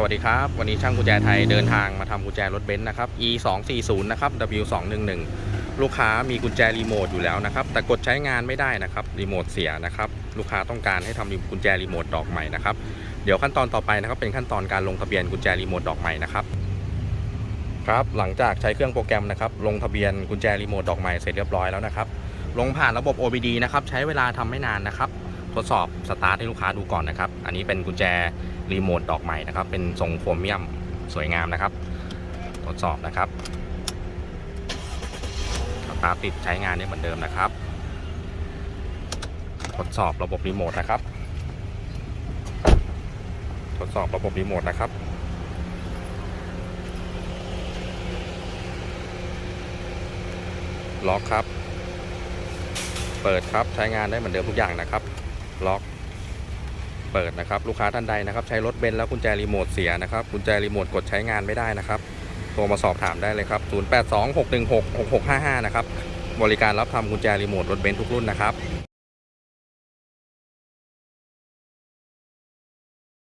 สวัสดีครับ วันนี้ช่างกุญแจไทยเดินทางมาทำกุญแจรถเบนซ์นะครับ e 2 4 0นะครับ w 2 1 1ลูกค้ามีกุญแจรีโมทอยู่แล้วนะครับ แต่กดใช้งานไม่ได้นะครับ รีโมทเสียนะครับ ลูกค้าต้องการให้ทำกุญแจรีโมทดอกใหม่นะครับ เดี๋ยวขั้นตอนต่อไปนะครับ เป็นขั้นตอนการลงทะเบียนกุญแจรีโมทดอกใหม่นะครับ ครับ หลังจากใช้เครื่องโปรแกรมนะครับ ลงทะเบียนกุญแจรีโมทดอกใหม่เสร็จเรียบร้อยแล้วนะครับ ลงผ่านระบบ OBD นะครับ ใช้เวลาทำไม่นานนะครับ ทดสอบสตาร์ทให้ลูกค้าดูก่อนนะครับ อันนี้เป็นกุญแจรีโมทดอกใหม่นะครับ เป็นทรงโครเมียมสวยงามนะครับ ทดสอบนะครับสตาร์ทติดใช้งานได้เหมือนเดิมนะครับ ทดสอบระบบรีโมทนะครับ ทดสอบระบบรีโมทนะครับล็อกครับ เปิดครับใช้งานได้เหมือนเดิมทุกอย่างนะครับ ล็อก เปิดนะครับลูกค้าท่านใดนะครับ ใช้รถเบนซ์แล้วกุญแจรีโมทเสียนะครับกุญแจรีโมทกดใช้งานไม่ได้นะครับโทรมาสอบถามได้เลยครับ 0826166655 นะครับบริการรับทำกุญแจรีโมทรถเบนซ์ทุกรุ่นนะครับ